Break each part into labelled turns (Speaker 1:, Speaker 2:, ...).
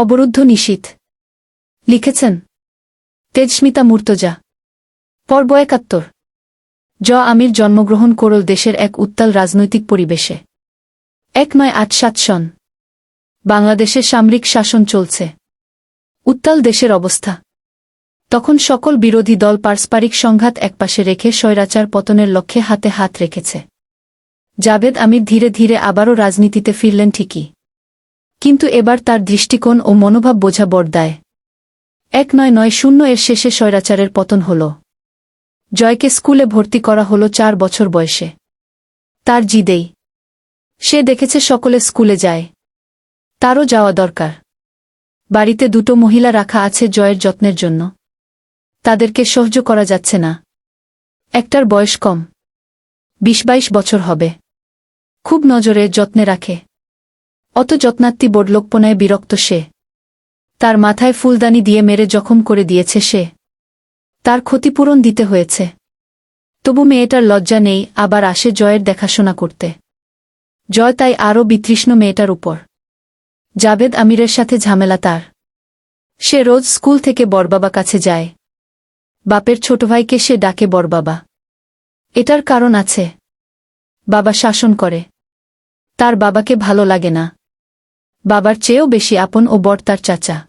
Speaker 1: অবরুদ্ধ নিশীথ। লিখেছেন, তেজস্মিতা মূর্তজা। পর্ব একাত্তর। জ আমির জন্মগ্রহণ করল দেশের এক উত্তাল রাজনৈতিক পরিবেশে। এক নয় আট সাত সন। বাংলাদেশে সামরিক শাসন চলছে। উত্তাল দেশের অবস্থা। তখন সকল বিরোধী দল পারস্পরিক সংঘাত একপাশে রেখে স্বৈরাচার পতনের লক্ষ্যে হাতে হাত রেখেছে। জাবেদ আমির ধীরে ধীরে আবারও রাজনীতিতে ফিরলেন ঠিকই। কিন্তু এবার তার দৃষ্টিকোণ ও মনোভাব বোঝা বর্দায়। এক নয় নয় শূন্য এর শেষে স্বৈরাচারের পতন হল। জয়কে স্কুলে ভর্তি করা হল চার বছর বয়সে। তার জিদেই। সে দেখেছে সকলে স্কুলে যায়। তারও যাওয়া দরকার। বাড়িতে দুটো মহিলা রাখা আছে জয়ের যত্নের জন্য। তাদেরকে সহ্য করা যাচ্ছে না। একটার বয়স কম। বিশ বাইশ বছর হবে। খুব নজরে যত্নে রাখে। অত যত্নাত্মী বডলোকপনায় বিরক্ত সে। তার মাথায় ফুলদানি দিয়ে মেরে জখম করে দিয়েছে সে। তার ক্ষতিপূরণ দিতে হয়েছে। তবু মেয়েটার লজ্জা নেই, আবার আসে জয়ের দেখাশোনা করতে। জয় তাই আরও বিতৃষ্ণ মেয়েটার উপর। জাবেদ আমিরের সাথে ঝামেলা তার। সে রোজ স্কুল থেকে বরবাবা কাছে যায়। বাপের ছোট ভাইকে সে ডাকে বরবাবা। এটার কারণ আছে। বাবা শাসন করে। তার বাবাকে ভালো লাগে না। বাবার চেয়েও বেশি আপন ও বর তার চাচা।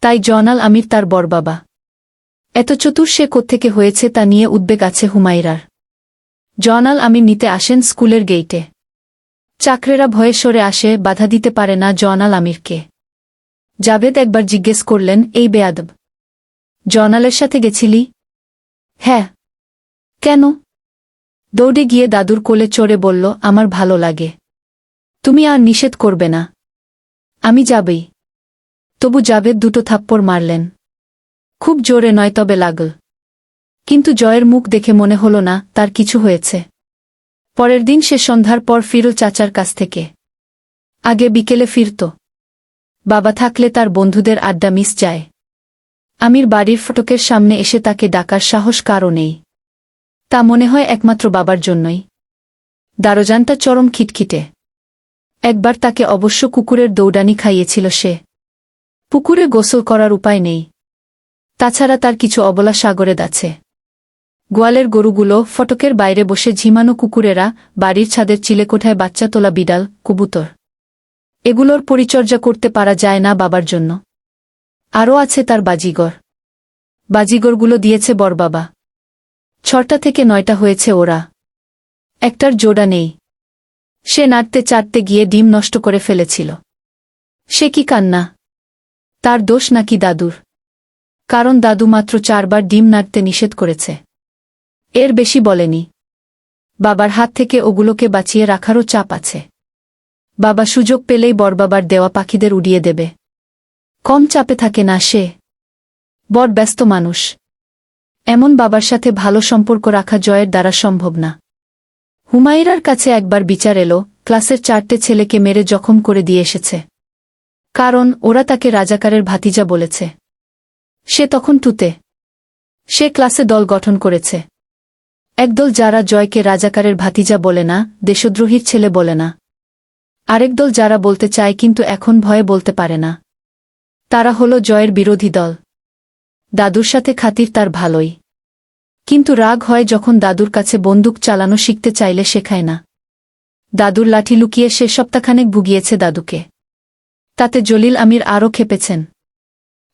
Speaker 1: তাই জনাল আমির তার বর বাবা। এত চতুর সে কোত্থেকে হয়েছে তা নিয়ে উদ্বেগ আছে হুমাইরার জনাল আমির নিতে আসেন স্কুলের গেইটে। চাকরেরা ভয়ে সরে আসে, বাধা দিতে পারে না জনাল আমিরকে। জাভেদ একবার জিজ্ঞেস করলেন, এই বেয়াদব জনালের সাথে গেছিলি? হ্যাঁ। কেন? দৌড়ে গিয়ে দাদুর কোলে চড়ে বলল, আমার ভালো লাগে। তুমি আর নিষেধ করবে না। আমি যাবেই। তবু জাভেদ দুটো থাপ্পড় মারলেন। খুব জোরে নয় তবে লাগল। কিন্তু জয়ের মুখ দেখে মনে হল না, তার কিছু হয়েছে। পরের দিন সে সন্ধ্যার পর ফিরল চাচার কাছ থেকে। আগে বিকেলে ফিরত। বাবা থাকলে তার বন্ধুদের আড্ডা মিস যায়। আমির বাড়ির ফটকের সামনে এসে তাকে ডাকার সাহস কারও নেই। তা মনে হয় একমাত্র বাবার জন্যই। দারোজানটা চরম খিটখিটে। একবার তাকে অবশ্য কুকুরের দৌড়ানি খাইয়েছিল সে। পুকুরে গোসল করার উপায় নেই। তাছাড়া তার কিছু অবলা সাগরে দাছে গোয়ালের গরুগুলো ফটকের বাইরে বসে ঝিমানো কুকুরেরা বাড়ির ছাদের চিলেকোঠায় বাচ্চা তোলা বিড়াল, কুবুতর। এগুলোর পরিচর্যা করতে পারা যায় না বাবার জন্য। আরও আছে তার বাজিগর। বাজিগরগুলো দিয়েছে বরবাবা ছটা থেকে নয়টা হয়েছে ওরা। একটার জোড়া নেই। সে নাড়তে চাটতে গিয়ে ডিম নষ্ট করে ফেলেছিল। সে কি কান্না? তার দোষ নাকি দাদুর? কারণ দাদু মাত্র চারবার ডিম নাড়তে নিষেধ করেছে। এর বেশি বলেনি। বাবার হাত থেকে ওগুলোকে বাঁচিয়ে রাখারও চাপ আছে। বাবা সুযোগ পেলেই বরবাবার দেওয়া পাখিদের উড়িয়ে দেবে। কম চাপে থাকে না সে। বড় ব্যস্ত মানুষ। এমন বাবার সাথে ভালো সম্পর্ক রাখা জয়ের দ্বারা সম্ভব না। হুমায়রার কাছে একবার বিচার এলো, ক্লাসের চারটে ছেলেকে মেরে জখম করে দিয়ে এসেছে। কারণ, ওরা তাকে রাজাকারের ভাতিজা বলেছে। সে তখন টুতে সে ক্লাসে দল গঠন করেছে। একদল যারা জয়কে রাজাকারের ভাতিজা বলে না, দেশদ্রোহীর ছেলে বলে না। আরেক দল যারা বলতে চায় কিন্তু এখন ভয়ে বলতে পারে না। তারা হল জয়ের বিরোধী দল। দাদুর সাথে খাতির তার ভালোই। কিন্তু রাগ হয় যখন দাদুর কাছে বন্দুক চালানো শিখতে চাইলে শেখায় না। দাদুর লাঠি লুকিয়ে সে সপ্তাহখানেক ভুগিয়েছে দাদুকে। তাতে জলিল আমির আরও খেপেছেন।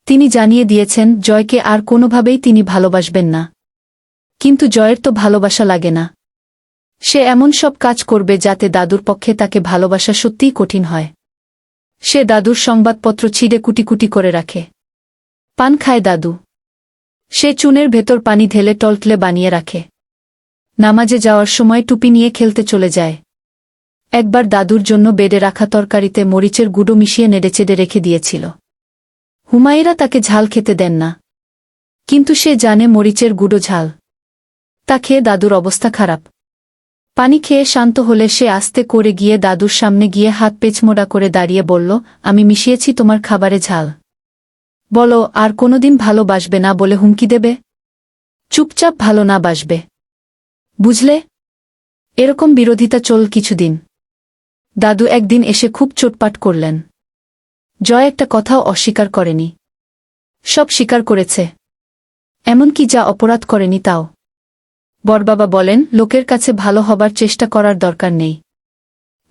Speaker 1: তিনি জানিয়ে দিয়েছেন, জয়কে আর কোনোভাবেই তিনি ভালোবাসবেন না। কিন্তু জয়ের তো ভালোবাসা লাগে না। সে এমন সব কাজ করবে যাতে দাদুর পক্ষে তাকে ভালোবাসা সত্যিই কঠিন হয়। সে দাদুর সংবাদপত্র ছিঁড়ে কুটি কুটি করে রাখে। পান খায় দাদু। সে চুনের ভেতর পানি ঢেলে টলটলে বানিয়ে রাখে। নামাজে যাওয়ার সময় টুপি নিয়ে খেলতে চলে যায়। একবার দাদুর জন্য বেডে রাখা তরকারিতে মরিচের গুঁড়ো মিশিয়ে নেড়েচেড়ে রেখে দিয়েছিল। হুমায়রা তাকে ঝাল খেতে দেন না। কিন্তু সে জানে মরিচের গুঁড়ো ঝাল। তা খেয়ে দাদুর অবস্থা খারাপ। পানি খেয়ে শান্ত হলে সে আস্তে করে গিয়ে দাদুর সামনে গিয়ে হাত পেছমোড়া করে দাঁড়িয়ে বলল, আমি মিশিয়েছি তোমার খাবারে ঝাল। বলো, আর কোনোদিন ভালোবাসবে না বলে হুমকি দেবে? চুপচাপ ভালো না বাসবে। বুঝলে? এরকম বিরোধিতা চল কিছুদিন। দাদু একদিন এসে খুব চোটপাট করলেন। জয় একটা কথাও অস্বীকার করেনি। সব স্বীকার করেছে। এমনকি যা অপরাধ করেনি তাও। বরবাবা বলেন, লোকের কাছে ভালো হবার চেষ্টা করার দরকার নেই।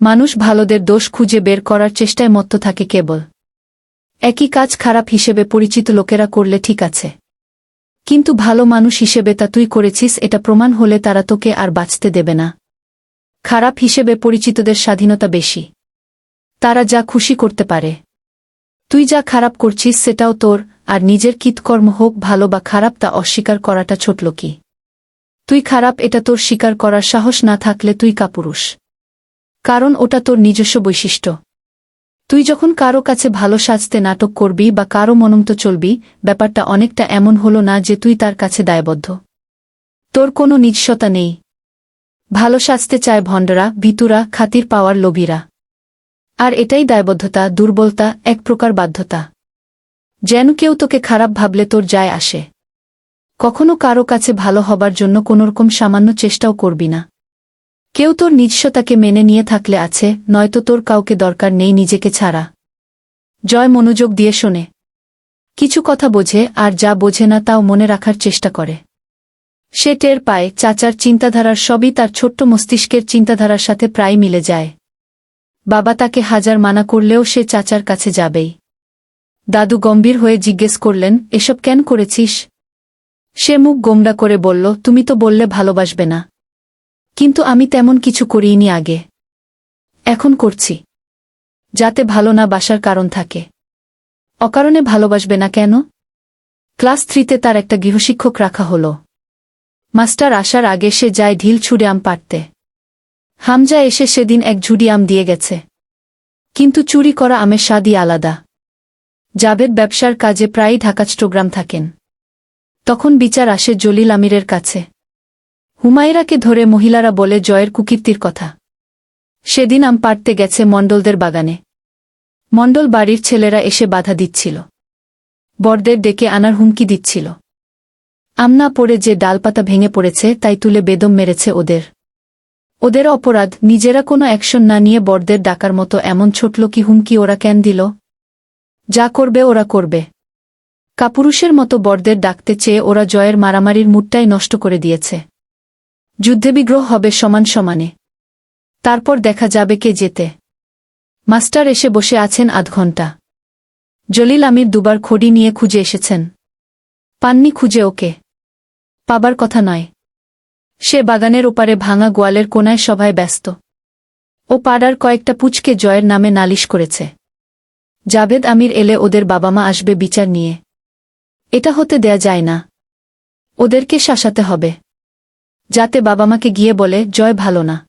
Speaker 1: মানুষ ভালোদের দোষ খুঁজে বের করার চেষ্টায় মত্ত থাকে কেবল। একই কাজ খারাপ হিসেবে পরিচিত লোকেরা করলে ঠিক আছে। কিন্তু ভালো মানুষ হিসেবে তা তুই করেছিস, এটা প্রমাণ হলে তারা তোকে আর বাঁচতে দেবে না। খারাপ হিসেবে পরিচিতদের স্বাধীনতা বেশি। তারা যা খুশি করতে পারে। তুই যা খারাপ করছিস, সেটাও তোর, আর নিজের কীতকর্ম হোক, ভালো বা খারাপ, তা অস্বীকার করাটা ছোটল কি তুই খারাপ, এটা তোর স্বীকার করার সাহস না থাকলে তুই কাপুরুষ। কারণ ওটা তোর নিজস্ব বৈশিষ্ট্য। তুই যখন কারও কাছে ভালো সাজতে নাটক করবি বা কারও মনমত চলবি, ব্যাপারটা অনেকটা এমন হলো না যে তুই তার কাছে দায়বদ্ধ। তোর কোনো নিজস্বতা নেই। ভালো সাজতে চায় ভণ্ডরা, ভিতুরা, খাতির পাওয়ার লোভীরা। আর এটাই দায়বদ্ধতা, দুর্বলতা, এক প্রকার বাধ্যতা। যেন কেউ তোকে খারাপ ভাবলে তোর যায় আসে। কখনো কারও কাছে ভালো হবার জন্য কোনোরকম সামান্য চেষ্টাও করবি না। কেউ তোর নিজস্বতাকে মেনে নিয়ে থাকলে আছে, নয়তো তোর কাউকে দরকার নেই নিজেকে ছাড়া। জয় মনোযোগ দিয়ে শোনে। কিছু কথা বোঝে, আর যা বোঝে না তাও মনে রাখার চেষ্টা করে। সে টের পায়, চাচার চিন্তাধারার সবই তার ছোট্ট মস্তিষ্কের চিন্তাধারার সাথে প্রায় মিলে যায়। বাবা তাকে হাজার মানা করলেও সে চাচার কাছে যাবেই। দাদু গম্ভীর হয়ে জিজ্ঞেস করলেন, এসব কেন করেছিস? সে মুখ গোমড়া করে বলল, তুমি তো বললে ভালোবাসবে না। কিন্তু আমি তেমন কিছু করিনি আগে। এখন করছি। যাতে ভালো না বাসার কারণ থাকে। অকারণে ভালোবাসবে না কেন? ক্লাস থ্রিতে তার একটা গৃহশিক্ষক রাখা হল। মাস্টার আসার আগে সে যায় ঢিল ছুড়ে আম পারতে হামজা এসে সেদিন এক ঝুড়ি আম দিয়ে গেছে। কিন্তু চুরি করা আমের স্বাদই আলাদা। জাভেদ ব্যবসার কাজে প্রায়ই ঢাকা চট্টগ্রাম থাকেন। তখন বিচার আসে জলিল আমিরের কাছে। হুমায়রাকে ধরে মহিলারা বলে জয়ের কুকীর্তির কথা। সেদিন আম পারতে গেছে মণ্ডলদের বাগানে। মণ্ডল বাড়ির ছেলেরা এসে বাধা দিচ্ছিল। বরদের ডেকে আনার হুমকি দিচ্ছিল। আমনা পড়ে যে ডালপাতা ভেঙে পড়েছে, তাই তুলে বেদম মেরেছে ওদের। ওদের অপরাধ, নিজেরা কোনো অ্যাকশন না নিয়ে বরদের ডাকার মতো এমন ছোটল কি হুমকি ওরা কেন দিল? যা করবে ওরা করবে। কাপুরুষের মতো বরদের ডাকতে চেয়ে ওরা জয়ের মারামারির মুডটাই নষ্ট করে দিয়েছে। যুদ্ধে বিগ্রহ হবে সমান সমানে। তারপর দেখা যাবে কে যেতে মাস্টার এসে বসে আছেন আধ ঘণ্টা। জলিল আমির দুবার খড়ি নিয়ে খুঁজে এসেছেন। পাননি খুঁজে ওকে। পাবার কথা নয়। সে বাগানের ওপারে ভাঙা গোয়ালের কোনায় সভায় ব্যস্ত। ও পাড়ার কয়েকটা পুচকে জয়ের নামে নালিশ করেছে। জাভেদ আমির এলে ওদের বাবা মা আসবে বিচার নিয়ে। এটা হতে দেয়া যায় না। ওদেরকে শাসাতে হবে। যাতে বাবা মাকে গিয়ে বলে, জয় ভালো না।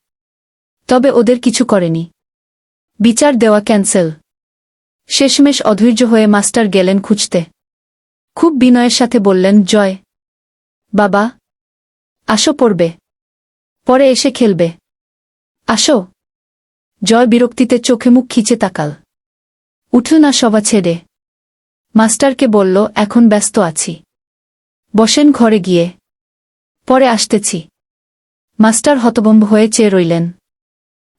Speaker 1: তবে ওদের কিছু করেনি। বিচার দেওয়া ক্যান্সেল। শেষমেশ অধৈর্য হয়ে মাস্টার গেলেন খুঁজতে। খুব বিনয়ের সাথে বললেন, জয়। বাবা, আসো পড়বে। পরে এসে খেলবে। আসো। জয় বিরক্তিতে চোখে মুখ খিচে তাকাল। উঠল না সভা ছেড়ে। মাস্টারকে বলল, এখন ব্যস্ত আছি। বসেন ঘরে গিয়ে। পরে আসতেছি। মাস্টার হতবম্ব হয়ে চেয়ে রইলেন।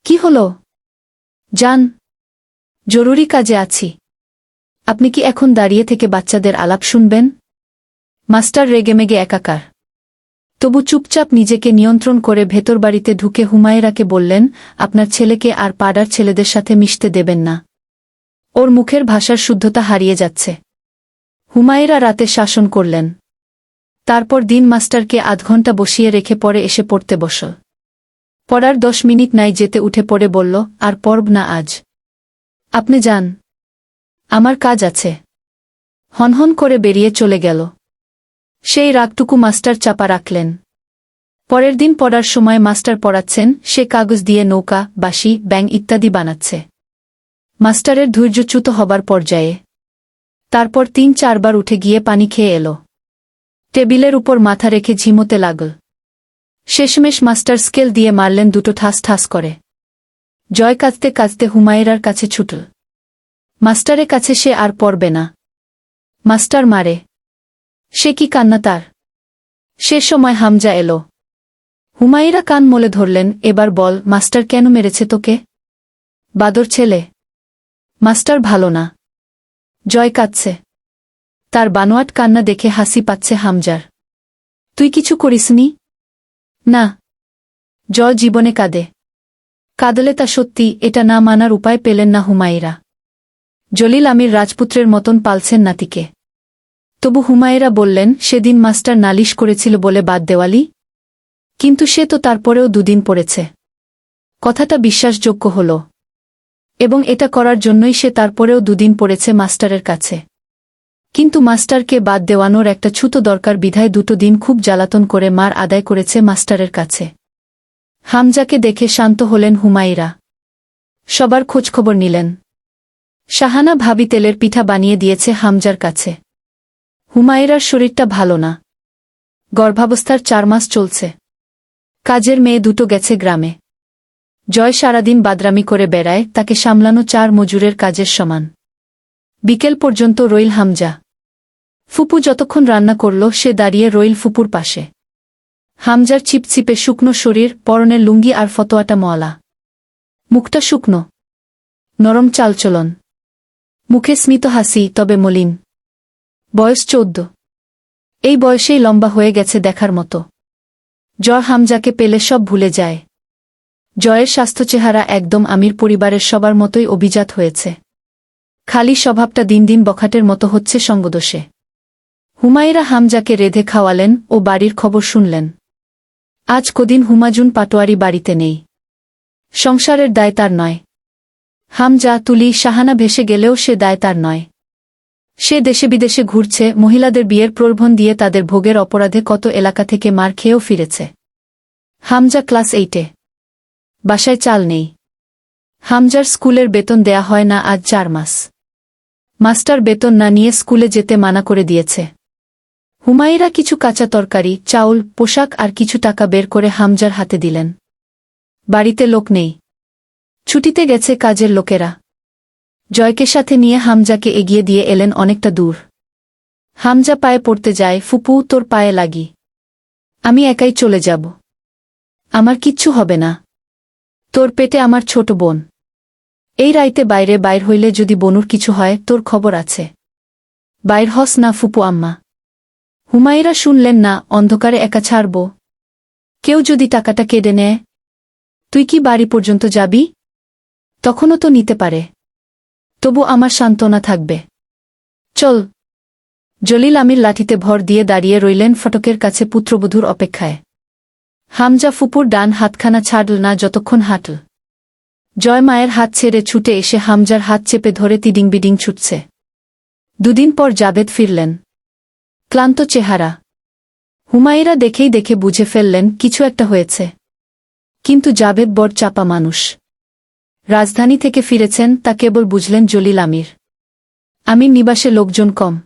Speaker 1: কি হল? যান, জরুরি কাজে আছি। আপনি কি এখন দাঁড়িয়ে থেকে বাচ্চাদের আলাপ শুনবেন? মাস্টার রেগেমেগে একাকার। তবু চুপচাপ নিজেকে নিয়ন্ত্রণ করে ভেতর বাড়িতে ঢুকে হুমায়রাকে বললেন, আপনার ছেলেকে আর পাড়ার ছেলেদের সাথে মিশতে দেবেন না। ওর মুখের ভাষার শুদ্ধতা হারিয়ে যাচ্ছে। হুমায়রা রাতে শাসন করলেন। তারপর দিন মাস্টারকে আধ ঘণ্টা বসিয়ে রেখে পরে এসে পড়তে বস। পড়ার দশ মিনিট নাই যেতে উঠে পড়ে বলল, আর পর্ব না আজ। আপনি যান। আমার কাজ আছে হনহন করে বেরিয়ে চলে গেল। সেই রাগটুকু মাস্টার চাপা রাখলেন। পরের দিন পড়ার সময় মাস্টার পড়াচ্ছেন, সে কাগজ দিয়ে নৌকা, বাঁশি ব্যাং ইত্যাদি বানাচ্ছে। মাস্টারের ধৈর্যচ্যুত হবার পর্যায়ে তারপর তিন চারবার উঠে গিয়ে পানি খেয়ে এলো। টেবিলের উপর মাথা রেখে ঝিমোতে লাগল। শেষমেশ মাস্টার স্কেল দিয়ে মারলেন দুটো ঠাস ঠাস করে। জয় কাঁদতে কাঁদতে হুমায়রার কাছে ছুটল। মাস্টারের কাছে সে আর পড়বে না। মাস্টার মারে। সে কি কান্না তার? সে সময় হামজা এলো। হুমায়রা কান মলে ধরলেন, এবার বল, মাস্টার কেন মেরেছে তোকে? বাদর ছেলে। মাস্টার ভালো না। জয় কাঁদছে। তার বানোয়াট কান্না দেখে হাসি পাচ্ছে হামজার। তুই কিছু করিসনি না? জয় জীবনে কাঁদে। কাঁদলে তা সত্যি, এটা না মানার উপায় পেলেন না হুমায়রা। জলিল আমির রাজপুত্রের মতন পালছেন নাতিকে। তবু হুমায়রা বললেন, সেদিন মাস্টার নালিশ করেছিল বলে বাদ দেওয়ালি। কিন্তু সে তো তারপরেও দুদিন পড়েছে। কথাটা বিশ্বাসযোগ্য হল। এবং এটা করার জন্যই সে তারপরেও দুদিন পড়েছে মাস্টারের কাছে। কিন্তু মাস্টারকে বাদ দেওয়ানোর একটা ছুতো দরকার বিধায় দুটো দিন খুব জ্বালাতন করে মার আদায় করেছে মাস্টারের কাছে। হামজাকে দেখে শান্ত হলেন হুমায়রা। সবার খোঁজখবর নিলেন। শাহানা ভাবি তেলের পিঠা বানিয়ে দিয়েছে হামজার কাছে। হুমায়রার শরীরটা ভালো না। গর্ভাবস্থার চার মাস চলছে। কাজের মেয়ে দুটো গেছে গ্রামে। জয় সারাদিন বাদরামি করে বেড়ায়, তাকে সামলানো চার মজুরের কাজের সমান। বিকেল পর্যন্ত রইল হামজা। ফুপু যতক্ষণ রান্না করল, সে দাঁড়িয়ে রইল ফুপুর পাশে। হামজার চিপচিপে শুকনো শরীর, পরনের লুঙ্গি আর ফতোয়াটা মলা মুখটা শুকনো। নরম চালচলন। মুখে স্মিত হাসি, তবে মলিন। বয়স চৌদ্দ। এই বয়সেই লম্বা হয়ে গেছে দেখার মতো। জ্বর হামজাকে পেলে সব ভুলে যায়। জয়ের স্বাস্থ্য চেহারা একদম আমির পরিবারের সবার মতোই অভিজাত হয়েছে। খালি স্বভাবটা দিন দিন বখাটের মতো হচ্ছে সঙ্গদোষে। হুমায়রা হামজাকে রেধে খাওয়ালেন ও বাড়ির খবর শুনলেন। আজ কদিন হুমাজুন পাটোয়ারি বাড়িতে নেই। সংসারের দায় তার নয়। হামজা, তুলি সাহানা ভেসে গেলেও সে দায় তার নয়। সে দেশে বিদেশে ঘুরছে, মহিলাদের বিয়ের প্রলোভন দিয়ে তাদের ভোগের অপরাধে কত এলাকা থেকে মার খেয়েও ফিরেছে। হামজা ক্লাস এইটে। বাসায় চাল নেই। হামজার স্কুলের বেতন দেয়া হয় না আজ চার মাস। মাস্টার বেতন না নিয়ে স্কুলে যেতে মানা করে দিয়েছে। হুমায়রা কিছু কাঁচা তরকারি, চাউল, পোশাক আর কিছু টাকা বের করে হামজার হাতে দিলেন। বাড়িতে লোক নেই। ছুটিতে গেছে কাজের লোকেরা। জয়কে সাথে নিয়ে হামজাকে এগিয়ে দিয়ে এলেন অনেকটা দূর। হামজা পায়ে পড়তে যায়, ফুপু, তোর পায়ে লাগি। আমি একাই চলে যাব। আমার কিচ্ছু হবে না। তোর পেটে আমার ছোট বোন। এই রাইতে বাইরে বাইর হইলে যদি বনুর কিছু হয়, তোর খবর আছে। বাইর হস না ফুপু আম্মা। হুমায়রা শুনলেন না, অন্ধকারে একা ছাড়ব। কেউ যদি টাকাটা কেড়ে নেয়, তুই কি বাড়ি পর্যন্ত যাবি? তখনও তো নিতে পারে। তবু আমার সান্ত্বনা থাকবে। চল। জলিল আমির লাঠিতে ভর দিয়ে দাঁড়িয়ে রইলেন ফটকের কাছে পুত্রবধূর অপেক্ষায়। হামজা ফুপুর ডান হাতখানা ছাড়ল না, যতক্ষণ হাঁটল। জয় মায়ের হাত ছেড়ে ছুটে এসে হামজার হাত চেপে ধরে তিডিং বিডিং ছুটছে। দুদিন পর জাবেদ ফিরলেন। ক্লান্ত চেহারা। হুমায়রা দেখেই দেখে বুঝে ফেললেন, কিছু একটা হয়েছে। কিন্তু জাবেদ বড় চাপা মানুষ। রাজধানী থেকে ফিরেছেন, তা কেবল বুঝলেন জলিল আমির। আমির নিবাসে লোকজন কম।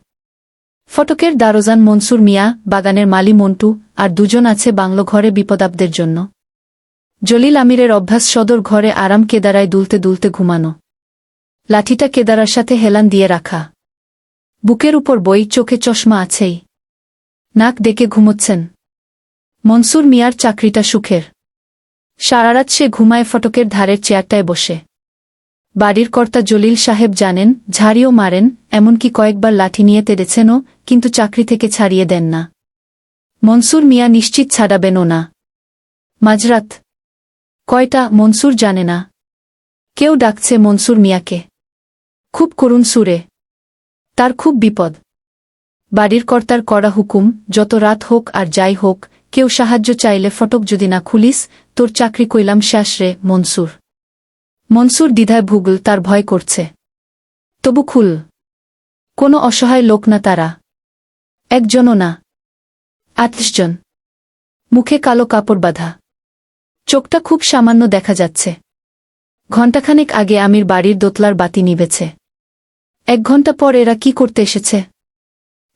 Speaker 1: ফটকের দারোজান মনসুর মিয়া, বাগানের মালি মন্টু, আর দুজন আছে বাংলো ঘরে বিপদাব্দের জন্য। জলিল আমিরের অভ্যাস সদর ঘরে আরাম কেদারায় দুলতে দুলতে ঘুমানো। লাঠিটা কেদারার সাথে হেলান দিয়ে রাখা। বুকের উপর বই, চোখে চশমা আছেই। নাক ডেকে ঘুমোচ্ছেন। মনসুর মিয়ার চাকরিটা সুখের। সারারাত সে ঘুমায় ফটকের ধারের চেয়ারটায় বসে। বাড়ির কর্তা জলিল সাহেব জানেন, ঝাড়িও মারেন, এমনকি কয়েকবার লাঠি নিয়ে তেড়েছেনও, কিন্তু চাকরি থেকে ছাড়িয়ে দেন না। মনসুর মিয়া নিশ্চিত ছাড়াবেনও না। মাঝরাত কয়টা মনসুর জানে না। কেউ ডাকছে মনসুর মিয়াকে। খুব করুণ সুরে। তার খুব বিপদ। বাড়ির কর্তার করা হুকুম, যত রাত হোক আর যাই হোক, কেউ সাহায্য চাইলে ফটক যদি না খুলিস, তোর চাকরি কইলাম শ্বাস রে মনসুর। মনসুর দ্বিধায় ভুগল তার ভয় করছে। তবু খুল। কোনো অসহায় লোক না তারা। একজনও না। আটত্রিশ জন। মুখে কালো কাপড় বাঁধা। চোখটা খুব সামান্য দেখা যাচ্ছে। ঘণ্টাখানেক আগে আমির বাড়ির দোতলার বাতি নিবেছে এক ঘণ্টা পর এরা কি করতে এসেছে?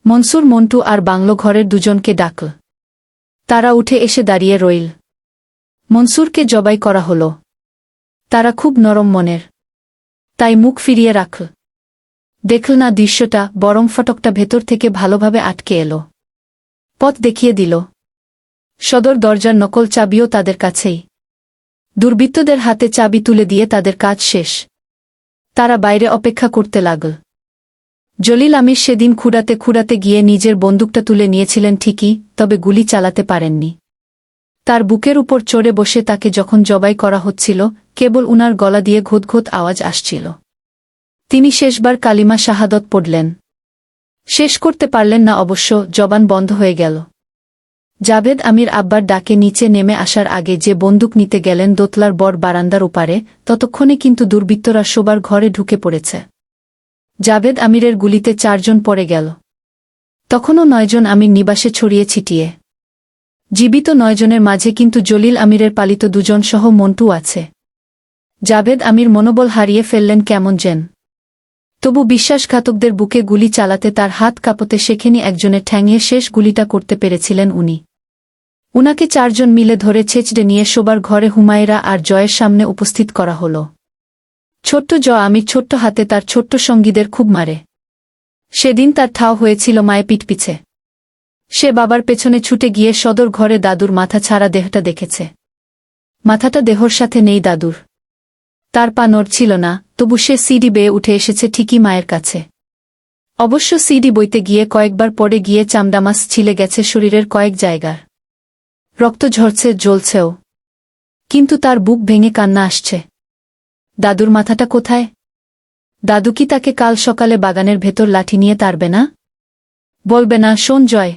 Speaker 1: মনসুর, মন্টু আর বাংলো ঘরের দুজনকে ডাকল। তারা উঠে এসে দাঁড়িয়ে রইল। মনসুরকে জবাই করা হল। তারা খুব নরম মনের। তাই মুখ ফিরিয়ে রাখল। দেখল না দৃশ্যটা, বরং ফটকটা ভেতর থেকে ভালোভাবে আটকে এলো। পথ দেখিয়ে দিল। সদর দরজার নকল চাবিও তাদের কাছেই। দুর্বৃত্তদের হাতে চাবি তুলে দিয়ে তাদের কাজ শেষ। তারা বাইরে অপেক্ষা করতে লাগল। জলিল আমির সেদিন খুঁড়াতে খুঁড়াতে গিয়ে নিজের বন্দুকটা তুলে নিয়েছিলেন ঠিকই, তবে গুলি চালাতে পারেননি। তার বুকের উপর চড়ে বসে তাকে যখন জবাই করা হচ্ছিল, কেবল উনার গলা দিয়ে ঘুতঘুত আওয়াজ আসছিল। তিনি শেষবার কালিমা শাহাদত পড়লেন। শেষ করতে পারলেন না অবশ্য, জবান বন্ধ হয়ে গেল। জাভেদ আমির আব্বার ডাকে নিচে নেমে আসার আগে যে বন্দুক নিতে গেলেন দোতলার বর বারান্দার উপারে ততক্ষণে কিন্তু দুর্বৃত্তরা শোবার ঘরে ঢুকে পড়েছে। জাভেদ আমিরের গুলিতে চারজন পড়ে গেল। তখনও নয়জন আমির নিবাসে ছড়িয়ে ছিটিয়ে। জীবিত নয়জনের মাঝে কিন্তু জলিল আমিরের পালিত দুজন সহ মন্টু আছে। জাভেদ আমির মনোবল হারিয়ে ফেললেন কেমন যেন। তবু বিশ্বাসঘাতকদের বুকে গুলি চালাতে তার হাত কাঁপতে সেখানে একজনের ঠ্যাঙিয়ে শেষ গুলিটা করতে পেরেছিলেন উনি। উনাকে চারজন মিলে ধরে ছেচড়ে নিয়ে শোবার ঘরে হুমায়রা আর জয়ের সামনে উপস্থিত করা হল। ছোট্ট জ আমি ছোট্ট হাতে তার ছোট্ট সঙ্গীদের খুব মারে। সেদিন তার ঠাও হয়েছিল মায়ে পিঠপিছে। সে বাবার পেছনে ছুটে গিয়ে সদর ঘরে দাদুর মাথা ছাড়া দেহটা দেখেছে। মাথাটা দেহর সাথে নেই দাদুর। তার পা নড়ছিল না, তবু সে সিডি বেয়ে উঠে এসেছে ঠিকই মায়ের কাছে। অবশ্য সিডি বইতে গিয়ে কয়েকবার পরে গিয়ে চামডামাস ছিলে গেছে শরীরের কয়েক জায়গার। রক্ত ঝরছে, জ্বলছেও। কিন্তু তার বুক ভেঙে কান্না আসছে। দাদুর মাথাটা কোথায়? দাদু কি তাকে কাল সকালে বাগানের ভেতর লাঠি নিয়ে তারবে না? বলবে না, শোন জয়।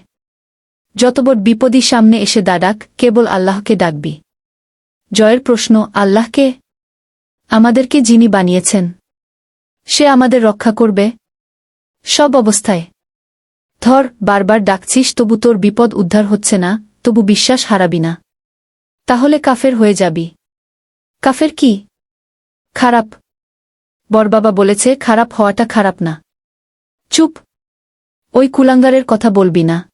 Speaker 1: যতবর বিপদী সামনে এসে দাডাক, কেবল আল্লাহকে ডাকবি। জয়ের প্রশ্ন আল্লাহকে আমাদেরকে যিনি বানিয়েছেন। সে আমাদের রক্ষা করবে? সব অবস্থায়। ধর, বারবার ডাকছিস, তবু তোর বিপদ উদ্ধার হচ্ছে না। তবু বিশ্বাস হারাবি না। তাহলে কাফের হয়ে যাবি। কাফের কি? খারাপ। বরবাবা বলেছে, খারাপ হওয়াটা খারাপ না। চুপ। ওই কুলাঙ্গারের কথা বলবি না।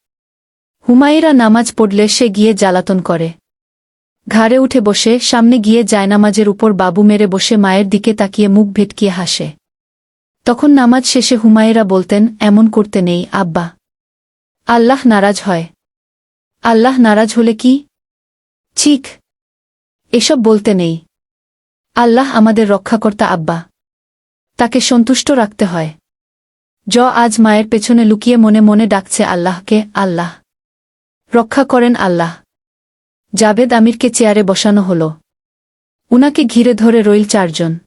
Speaker 1: হুমায়রা নামাজ পড়লে সে গিয়ে জ্বালাতন করে। ঘাড়ে উঠে বসে, সামনে গিয়ে জায়নামাজের উপর বাবু মেরে বসে মায়ের দিকে তাকিয়ে মুখ ভেটকিয়ে হাসে। তখন নামাজ শেষে হুমায়েরা বলতেন, এমন করতে নেই, আব্বা। আল্লাহ নারাজ হয়। আল্লাহ নারাজ হলে কি? ঠিক। এসব বলতে নেই। আল্লাহ আমাদের রক্ষাকর্তা আব্বা। তাকে সন্তুষ্ট রাখতে হয়। জ আজ মায়ের পেছনে লুকিয়ে মনে মনে ডাকছে আল্লাহকে, আল্লাহ। রক্ষা করেন আল্লাহ। জাবেদ আমিরকে চেয়ারে বসানো হল। উনাকে ঘিরে ধরে রইল চারজন।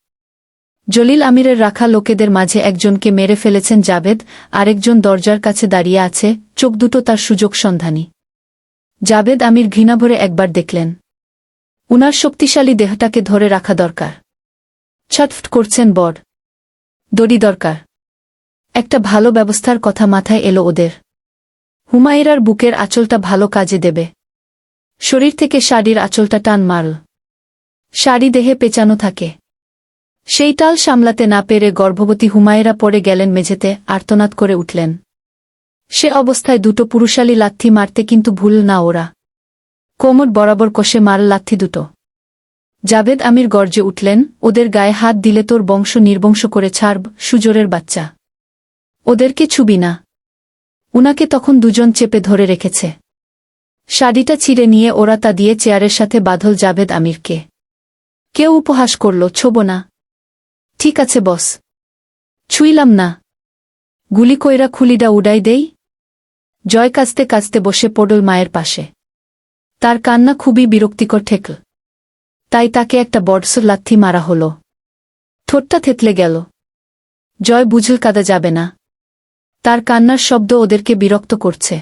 Speaker 1: জলিল আমিরের রাখা লোকেদের মাঝে একজনকে মেরে ফেলেছেন জাবেদ আরেকজন দরজার কাছে দাঁড়িয়ে আছে, চোখ দুটো তার সুযোগ সন্ধানী। জাবেদ আমির ঘৃণাভরে একবার দেখলেন। উনার শক্তিশালী দেহটাকে ধরে রাখা দরকার। ছটফট করছেন বর। দড়ি দরকার। একটা ভালো ব্যবস্থার কথা মাথায় এলো ওদের। হুমায়রার বুকের আঁচলটা ভালো কাজে দেবে। শরীর থেকে শাড়ির আঁচলটা টান মারল। শাড়ি দেহে পেঁচানো থাকে। সেই টাল সামলাতে না পেরে গর্ভবতী হুমায়রা পড়ে গেলেন মেঝেতে, আর্তনাদ করে উঠলেন। সে অবস্থায় দুটো পুরুষালী লাথি মারতে কিন্তু ভুল না ওরা। কোমর বরাবর কষে মার লাথি দুটো। জাবেদ আমির গর্জে উঠলেন, ওদের গায়ে হাত দিলে তোর বংশ নির্বংশ করে ছাড়ব, সুজোরের বাচ্চা। ওদেরকে ছুবি না। উনাকে তখন দুজন চেপে ধরে রেখেছে। শাড়িটা ছিঁড়ে নিয়ে ওরা তা দিয়ে চেয়ারের সাথে বাঁধল জাভেদ আমিরকে। কেউ উপহাস করল, ছোব না। ঠিক আছে, বস। ছুইলাম না। গুলি কইরা খুলিডা উড়াই দেই জয় কাঁচতে কাঁচতে বসে পড়ল মায়ের পাশে। তার কান্না খুবই বিরক্তিকর ঠেকল। তাই তাকে একটা বডসর লাথি মারা হল। ঠোঁটটা থেতলে গেল। জয় বুঝল কাদা যাবে না। তার কান্নার শব্দ ওদেরকে বিরক্ত করছে।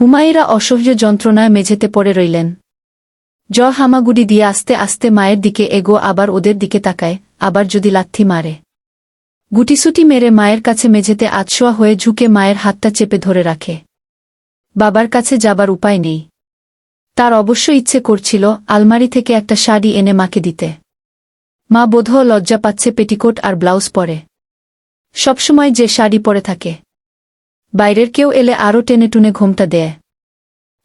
Speaker 1: হুমায়রা অসহ্য যন্ত্রণায় মেঝেতে পড়ে রইলেন। জ হামাগুড়ি দিয়ে আস্তে আস্তে মায়ের দিকে এগো আবার ওদের দিকে তাকায়, আবার যদি লাথি মারে। গুটিসুটি মেরে মায়ের কাছে মেঝেতে আতশোয়া হয়ে ঝুঁকে মায়ের হাতটা চেপে ধরে রাখে। বাবার কাছে যাবার উপায় নেই। তার অবশ্য ইচ্ছে করছিল আলমারি থেকে একটা শাড়ি এনে মাকে দিতে। মা বোধ লজ্জা পাচ্ছে পেটিকোট আর ব্লাউজ পরে। সবসময় যে শাড়ি পরে থাকে। বাইরের কেউ এলে আরও টেনে টুনে ঘোমটা দেয়।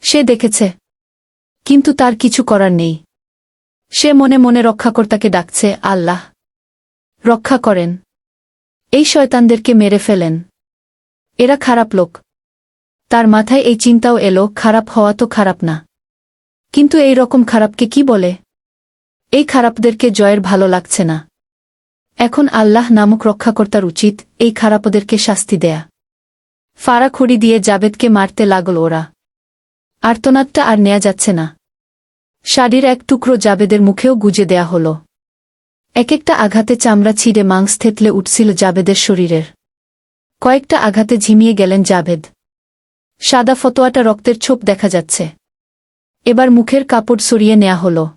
Speaker 1: সে দেখেছে। কিন্তু তার কিছু করার নেই। সে মনে মনে রক্ষাকর্তাকে ডাকছে, আল্লাহ, রক্ষা করেন। এই শয়তানদেরকে মেরে ফেলেন। এরা খারাপ লোক। তার মাথায় এই চিন্তাও এলো, খারাপ হওয়া তো খারাপ না। কিন্তু এই রকম খারাপকে কি বলে? এই খারাপদেরকে জয়ের ভালো লাগছে না। এখন আল্লাহ নামক রক্ষাকর্তার উচিত এই খারাপদেরকে শাস্তি দেয়া। ফাড়া খড়ি দিয়ে জাবেদকে মারতে লাগল ওরা। আর্তনাদটা আর নেয়া যাচ্ছে না। শাড়ির এক টুকরো জাবেদের মুখেও গুজে দেয়া হল। এক একটা আঘাতে চামড়া ছিঁড়ে মাংস থেতলে উঠছিল জাবেদের শরীরের। কয়েকটা আঘাতে ঝিমিয়ে গেলেন জাভেদ সাদা ফতোয়াটা রক্তের ছোপ দেখা যাচ্ছে। এবার মুখের কাপড় সরিয়ে নেয়া হল।